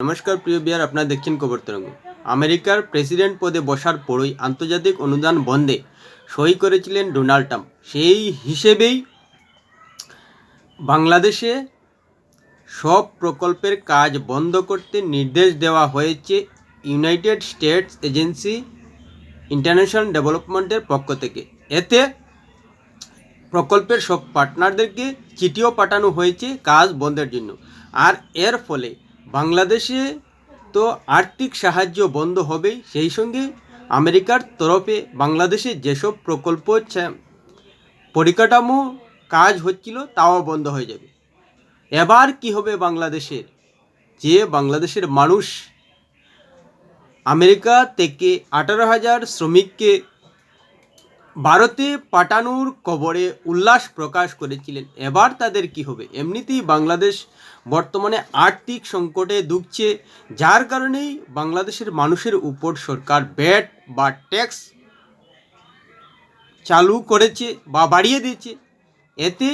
নমস্কার, প্রিয় বিয়ার, আপনারা দেখছেন খবর তরঙ্গ। আমেরিকার প্রেসিডেন্ট পদে বসার পরই আন্তর্জাতিক অনুদান বন্ধে সই করেছিলেন ডোনাল্ড ট্রাম্প। সেই হিসেবেই বাংলাদেশে সব প্রকল্পের কাজ বন্ধ করতে নির্দেশ দেওয়া হয়েছে ইউনাইটেড স্টেটস এজেন্সি ইন্টারন্যাশনাল ডেভেলপমেন্টের পক্ষ থেকে। এতে প্রকল্পের সব পার্টনারদেরকে চিঠিও পাঠানো হয়েছে কাজ বন্ধের জন্য। আর এর ফলে বাংলাদেশে তো আর্থিক সাহায্য বন্ধ হবেই সেই সঙ্গে আমেরিকার তরফে বাংলাদেশে যেসব প্রকল্প পরিকাঠামো কাজ হচ্ছিল তাও বন্ধ হয়ে যাবে। এবার কি হবে বাংলাদেশের? যে বাংলাদেশের মানুষ আমেরিকা থেকে আঠারো হাজার শ্রমিককে ভারতে পাঠানোর কবরে উল্লাস প্রকাশ করেছিলেন। এবার তাদের কি হবে? এমনিতেই বাংলাদেশ বর্তমানে আর্থিক সংকটে দুঃখছে যার কারণেই বাংলাদেশের মানুষের উপর সরকার ব্যাট বা ট্যাক্স চালু করেছে বা বাড়িয়ে দিয়েছে। এতে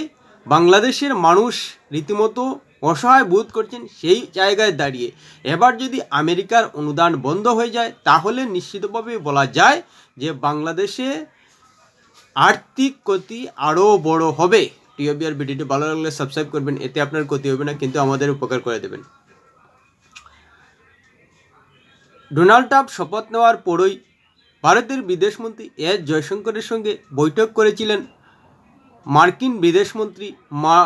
বাংলাদেশের মানুষ রীতিমতো অসহায় বোধ করছেন সেই জায়গায় দাঁড়িয়ে। এবার যদি আমেরিকার অনুদান বন্ধ হয়ে যায়, তাহলে নিশ্চিতভাবে বলা যায় যে বাংলাদেশে আর্থিক ক্ষতি আরও বড় হবে। টিওবিআর ভিডিওটি ভালো লাগলে সাবস্ক্রাইব করবেন, এতে আপনার ক্ষতি হবে না, কিন্তু আমাদের উপকার করে দেবেন। ডোনাল্ড ট্রাম্প শপথ নেওয়ার পরই ভারতের বিদেশমন্ত্রী এস জয়শঙ্করের সঙ্গে বৈঠক করেছিলেন। মার্কিন বিদেশমন্ত্রী মা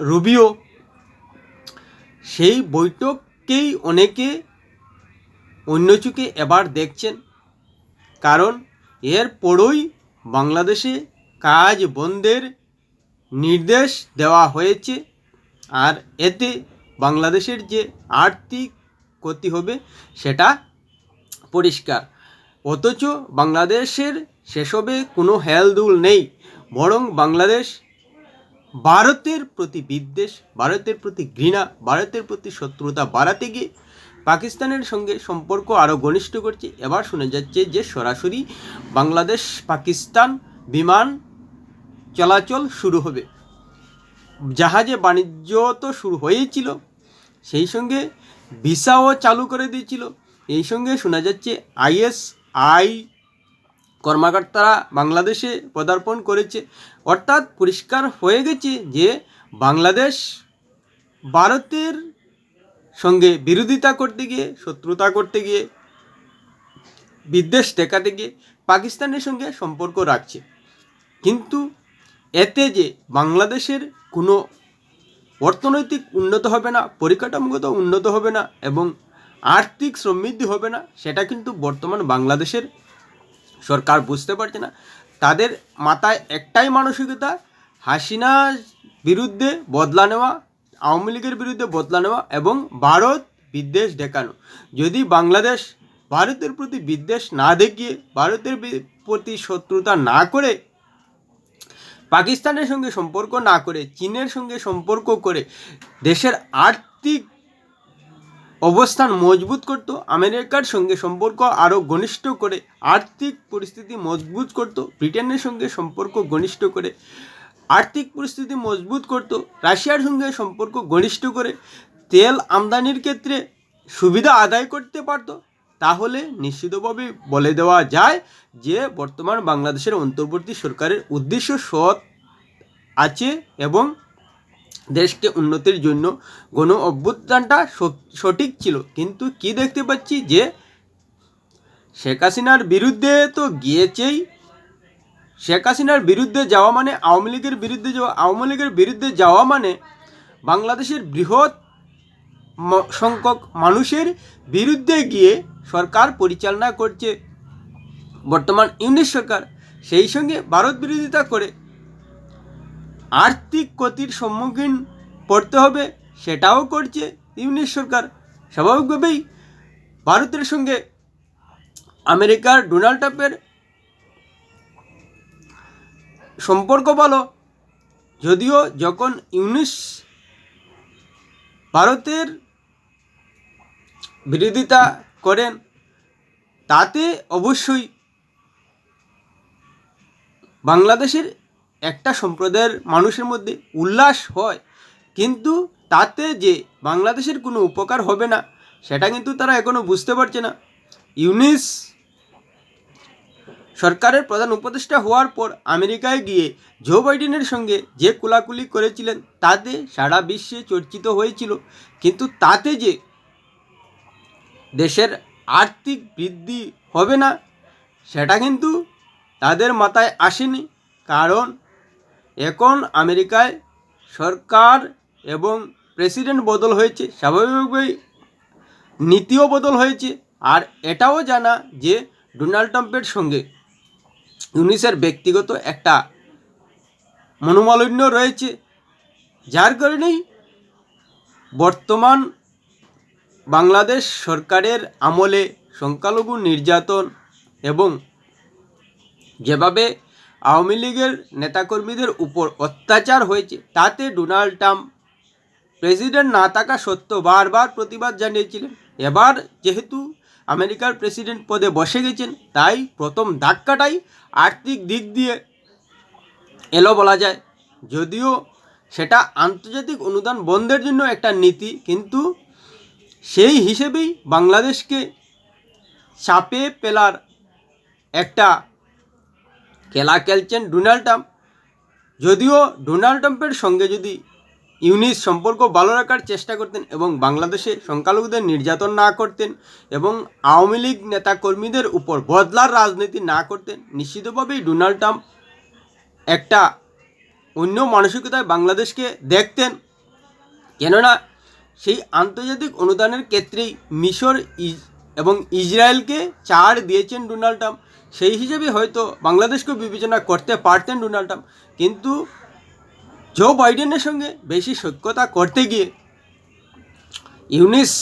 রুবিও সেই বৈঠককেই অনেকে অন্য চোখে এবার দেখছেন। কারণ এর পরই বাংলাদেশে কাজ বন্ধের নির্দেশ দেওয়া হয়েছে আর এতে বাংলাদেশের যে আর্থিক ক্ষতি হবে সেটা পরিষ্কার। অথচ বাংলাদেশের সেসবে কোনো হেলদুল নেই, বরং বাংলাদেশ ভারতের প্রতি বিদ্বেষ, ভারতের প্রতি ঘৃণা, ভারতের প্রতি শত্রুতা বাড়াতে গিয়ে পাকিস্তানের সঙ্গে সম্পর্ক আরও ঘনিষ্ঠ করছে। এবার শোনা যাচ্ছে যে সরাসরি বাংলাদেশ পাকিস্তান বিমান চলাচল শুরু হবে। জাহাজে বাণিজ্য তো শুরু হয়েছিল, সেই সঙ্গে ভিসাও চালু করে দিয়েছিল। এই সঙ্গে শোনা যাচ্ছে, আইএসআই কর্মকর্তারা বাংলাদেশে পদার্পণ করেছে। অর্থাৎ পরিষ্কার হয়ে গেছে যে বাংলাদেশ ভারতের সঙ্গে বিরোধিতা করতে গিয়ে, শত্রুতা করতে গিয়ে, বিদ্বেষ দেখাতে গিয়ে পাকিস্তানের সঙ্গে সম্পর্ক রাখছে। কিন্তু এতে যে বাংলাদেশের কোনো অর্থনৈতিক উন্নত হবে না, পরিকাঠামোগত উন্নত হবে না এবং আর্থিক সমৃদ্ধি হবে না, সেটা কিন্তু বর্তমান বাংলাদেশের সরকার বুঝতে পারছে না। তাদের মাথায় একটাই মানসিকতা হাসিনা বিরুদ্ধে বদলা নেওয়া আওয়ামী লীগের বিরুদ্ধে বদলা নেওয়া এবং ভারত বিদ্বেষ দেখানো। যদি বাংলাদেশ ভারতের প্রতি বিদ্বেষ না দেখিয়ে ভারতের প্রতি শত্রুতা না করে, পাকিস্তানের সঙ্গে সম্পর্ক না করে, চীনের সঙ্গে সম্পর্ক করে দেশের আর্থিক অবস্থান মজবুত করত, আমেরিকার সঙ্গে সম্পর্ক আরও ঘনিষ্ঠ করে, আর্থিক পরিস্থিতি মজবুত করত, ব্রিটেনের সঙ্গে সম্পর্ক ঘনিষ্ঠ করে আর্থিক পরিস্থিতি মজবুত করত, রাশিয়ার সঙ্গে সম্পর্ক ঘনিষ্ঠ করে তেল আমদানির ক্ষেত্রে সুবিধা আদায় করতে পারত। তাহলে নিশ্চিতভাবে বলে দেওয়া যায় যে, বর্তমান বাংলাদেশের অন্তর্বর্তী সরকারের উদ্দেশ্য সৎ আছে এবং দেশকে উন্নতির জন্য গণ অভ্যুত্থানটা সঠিক ছিল। কিন্তু কি দেখতে পাচ্ছি যে, শেখ হাসিনার বিরুদ্ধে তো গিয়েছেই শেখ হাসিনার বিরুদ্ধে যাওয়া মানে আওয়ামী লীগের বিরুদ্ধে যাওয়া, আওয়ামী লীগের বিরুদ্ধে যাওয়া মানে বাংলাদেশের বৃহৎ সংখ্যক মানুষের বিরুদ্ধে গিয়ে সরকার পরিচালনা করছে। বর্তমান ইউনিট সরকার সেই সঙ্গে ভারত বিরোধিতা করে। আর্থিক ক্ষতির সম্মুখীন পড়তে হবে, সেটাও করছে ইউনিট সরকার। স্বাভাবিকভাবেই ভারতের সঙ্গে আমেরিকার ডোনাল্ড ট্রাম্পের সম্পর্ক ভালো যদিও যখন ইউনিস ভারতের বিরোধিতা করেন, তাতে অবশ্যই বাংলাদেশের একটা সম্প্রদায়ের মানুষের মধ্যে উল্লাস হয়। কিন্তু তাতে যে বাংলাদেশের কোনো উপকার হবে না, সেটা কিন্তু তারা এখনও বুঝতে পারছে না। ইউনিস সরকারের প্রধান উপদেষ্টা হওয়ার পর আমেরিকায় গিয়ে জো বাইডেনের সঙ্গে যে কোলাকুলি করেছিলেন, তাতে সারা বিশ্বে চর্চিত হয়েছিল। কিন্তু তাতে যে দেশের আর্থিক বৃদ্ধি হবে না, সেটা কিন্তু তাদের মাথায় আসেনি। কারণ এখন আমেরিকায় সরকার এবং প্রেসিডেন্ট বদল হয়েছে, স্বাভাবিকভাবেই নীতিও বদল হয়েছে। আর এটাও জানা যে ডোনাল্ড ট্রাম্পের সঙ্গে ইউনিসের ব্যক্তিগত একটা মনোমালিন্য রয়েছে, যার কারণেই বর্তমান বাংলাদেশ সরকারের আমলে সংখ্যালঘু নির্যাতন এবং যেভাবে আওয়ামী লীগের নেতাকর্মীদের উপর অত্যাচার হয়েছে, তাতে ডোনাল্ড ট্রাম্প প্রেসিডেন্ট না থাকা সত্ত্বেও বারবার প্রতিবাদ জানিয়েছিলেন। এবার যেহেতু আমেরিকার প্রেসিডেন্ট পদে বসে গেছেন, তাই প্রথম ধাক্কাটাই আর্থিক দিক দিয়ে এলো বলা যায়। যদিও সেটা আন্তর্জাতিক অনুদান বন্ধের জন্য একটা নীতি, কিন্তু সেই হিসেবেই বাংলাদেশকে চাপে পেলার একটা খেলা খেলছেন ডোনাল্ড ট্রাম্প। যদিও ডোনাল্ড ট্রাম্পের সঙ্গে যদি ইউনিস সম্পর্ক ভালো রাখার চেষ্টা করতেন এবং বাংলাদেশে সংখ্যালঘুদের নির্যাতন না করতেন এবং আওয়ামী লীগ নেতাকর্মীদের উপর বদলার রাজনীতি না করতেন। নিশ্চিতভাবেই ডোনাল্ড ট্রাম্প একটা অন্য মানসিকতায় বাংলাদেশকে দেখতেন। কেননা সেই আন্তর্জাতিক অনুদানের ক্ষেত্রেই মিশর এবং ইসরায়েলকে ছাড় দিয়েছেন ডোনাল্ড ট্রাম্প। সেই হিসেবে হয়তো বাংলাদেশকে বিবেচনা করতে পারতেন ডোনাল্ড ট্রাম্প। কিন্তু জো বাইডেনের সঙ্গে বেশি সখ্যতা করতে গিয়ে ইউনিস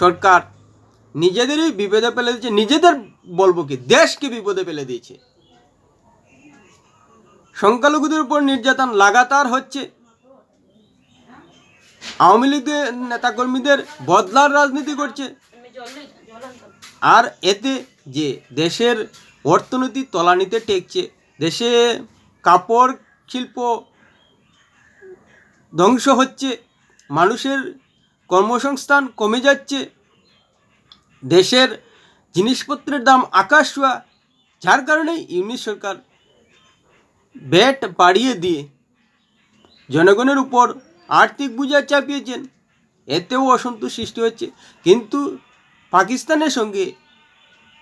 সরকার নিজেদেরই বিপদে ফেলে দিয়েছে। নিজেদের বলব কি, দেশকে বিপদে ফেলে দিয়েছে। সংখ্যালঘুদের উপর নির্যাতন লাগাতার হচ্ছে। আওয়ামী লীগের নেতাকর্মীদের বদলার রাজনীতি করছে। আর এতে যে দেশের অর্থনীতি তলানিতে টেকছে, দেশে কাপড় শিল্প ধ্বংস হচ্ছে, মানুষের কর্মসংস্থান কমে যাচ্ছে, দেশের জিনিসপত্রের দাম আকাশ ছোঁয়া, যার কারণে ইউনিট সরকার ব্যাট বাড়িয়ে দিয়ে জনগণের উপর আর্থিক বোঝা চাপিয়েছেন। এতেও অসন্তোষ সৃষ্টি হচ্ছে। কিন্তু পাকিস্তানের সঙ্গে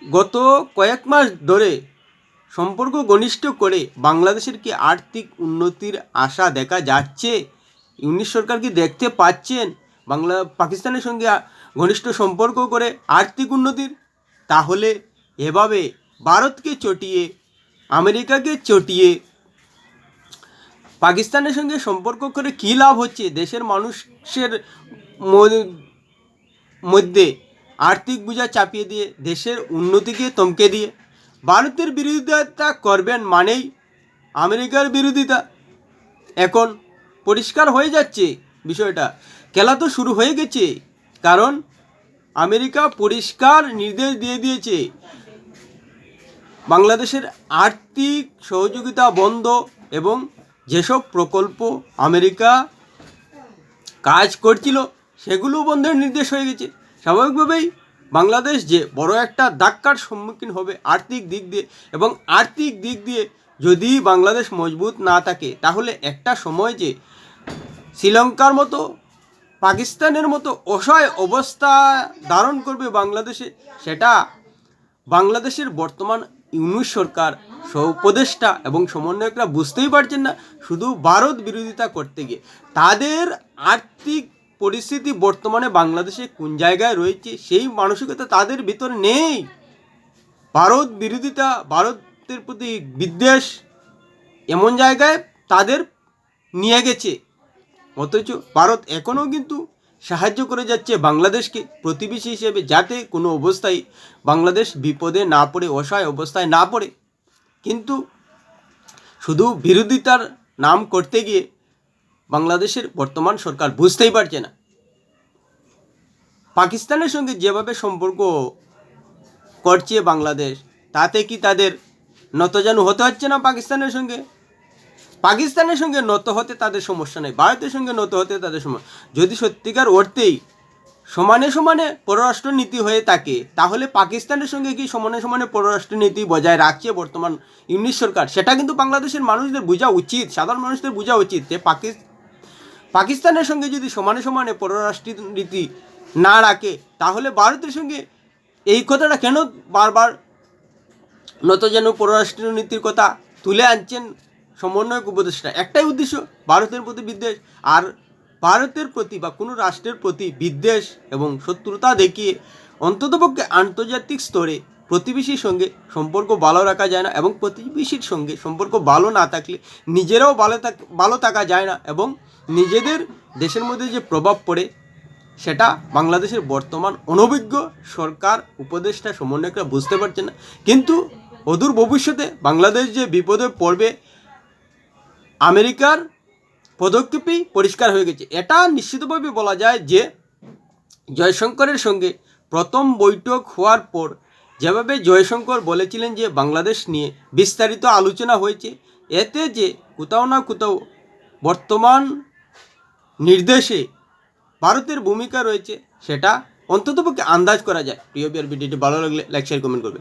গত কয়েক মাস ধরে সম্পর্ক ঘনিষ্ঠ করে বাংলাদেশের কি আর্থিক উন্নতির আশা দেখা যাচ্ছে? ইউনিট সরকার কি দেখতে পাচ্ছেন? বাংলা, পাকিস্তানের সঙ্গে ঘনিষ্ঠ সম্পর্ক করে আর্থিক উন্নতির? তাহলে এভাবে ভারতকে চটিয়ে, আমেরিকাকে চটিয়ে পাকিস্তানের সঙ্গে সম্পর্ক করে কী লাভ হচ্ছে? দেশের মানুষের মধ্যে আর্থিক বোঝা চাপিয়ে দিয়ে দেশের উন্নতিকে থমকে দিয়ে ভারতের বিরোধিতা করবেন মানেই আমেরিকার বিরোধিতা। এখন পরিষ্কার হয়ে যাচ্ছে বিষয়টা। খেলা তো শুরু হয়ে গেছে, কারণ আমেরিকা পরিষ্কার নির্দেশ দিয়ে দিয়েছে। বাংলাদেশের আর্থিক সহযোগিতা বন্ধ এবং যেসব প্রকল্প আমেরিকা কাজ করছিল, সেগুলো বন্ধের নির্দেশ হয়ে গেছে। স্বাভাবিকভাবেই বাংলাদেশ যে বড় একটা ধাক্কার সম্মুখীন হবে আর্থিক দিক দিয়ে এবং আর্থিক দিক দিয়ে যদি বাংলাদেশ মজবুত না থাকে, তাহলে একটা সময় যে শ্রীলঙ্কার মতো, পাকিস্তানের মতো অসহায় অবস্থা ধারণ করবে বাংলাদেশে, সেটা বাংলাদেশের বর্তমান ইউনুস সরকার উপদেষ্টা এবং সমন্বয়করা বুঝতেই পারছেন না, শুধু ভারত বিরোধিতা করতে গিয়ে। তাদের আর্থিক পরিস্থিতি বর্তমানে বাংলাদেশে কোন জায়গায় রয়েছে, সেই মানসিকতা তাদের ভিতরে নেই। ভারত বিরোধিতা ভারতের প্রতি বিদ্বেষ এমন জায়গায় তাদের নিয়ে গেছে। অথচ ভারত এখনও কিন্তু সাহায্য করে যাচ্ছে বাংলাদেশকে প্রতিবেশী হিসেবে যাতে কোনো অবস্থায় বাংলাদেশ বিপদে না পড়ে, অসহায় অবস্থায় না পড়ে। কিন্তু শুধু বিরোধিতার নাম করতে গিয়ে বাংলাদেশের বর্তমান সরকার বুঝতেই পারছে না। পাকিস্তানের সঙ্গে যেভাবে সম্পর্ক করছে বাংলাদেশ, তাতে কি তাদের নতজানু হতে হচ্ছে না পাকিস্তানের সঙ্গে। পাকিস্তানের সঙ্গে নত হতে তাদের সমস্যা নেই, ভারতের সঙ্গে নত হতে তাদের সমস্যা যদি সত্যিকার অর্থেই সমানে সমানে পররাষ্ট্র নীতি হয়ে থাকে, তাহলে পাকিস্তানের সঙ্গে কি সমানে সমানে পররাষ্ট্র নীতি বজায় রাখছে বর্তমান ইউনিশ সরকার? সেটা কিন্তু বাংলাদেশের মানুষদের বোঝা উচিত, সাধারণ মানুষদের বোঝা উচিত যে পাকিস পাকিস্তানের সঙ্গে যদি সমানে সমানে পররাষ্ট্র নীতি না রাখে, তাহলে ভারতের সঙ্গে এই কথাটা কেন বারবার নত যেন পররাষ্ট্র নীতির কথা তুলে আনছেন সমন্বয়ক উপদেষ্টা। একটাই উদ্দেশ্য, ভারতের প্রতি বিদ্বেষ। আর ভারতের প্রতি বা কোনো রাষ্ট্রের প্রতি বিদ্বেষ এবং শত্রুতা দেখিয়ে অন্ততপক্ষে আন্তর্জাতিক স্তরে প্রতিবেশীর সঙ্গে সম্পর্ক ভালো রাখা যায় না এবং প্রতিবেশীর সঙ্গে সম্পর্ক ভালো না থাকলে নিজেরাও ভালো থাক, ভালো থাকা যায় না এবং নিজেদের দেশের মধ্যে যে প্রভাব পড়ে সেটা বাংলাদেশের বর্তমান অনভিজ্ঞ সরকার, উপদেষ্টা, সমন্বয়করা বুঝতে পারছে না। কিন্তু অদূর ভবিষ্যতে বাংলাদেশ যে বিপদে পড়বে, আমেরিকার পদক্ষেপেই পরিষ্কার হয়ে গেছে। এটা নিশ্চিতভাবে বলা যায় যে জয়শঙ্করের সঙ্গে প্রথম বৈঠক হওয়ার পর যেভাবে জয়শঙ্কর বলেছিলেন যে বাংলাদেশ নিয়ে বিস্তারিত আলোচনা হয়েছে, এতে যে কোথাও না কোথাও বর্তমান নির্দেশে ভারতের ভূমিকা রয়েছে, সেটা অন্ততপক্ষে আন্দাজ করা যায়। প্রিয় বিআর ভিডিওটি ভালো লাগলে লাইক শেয়ার কমেন্ট করবে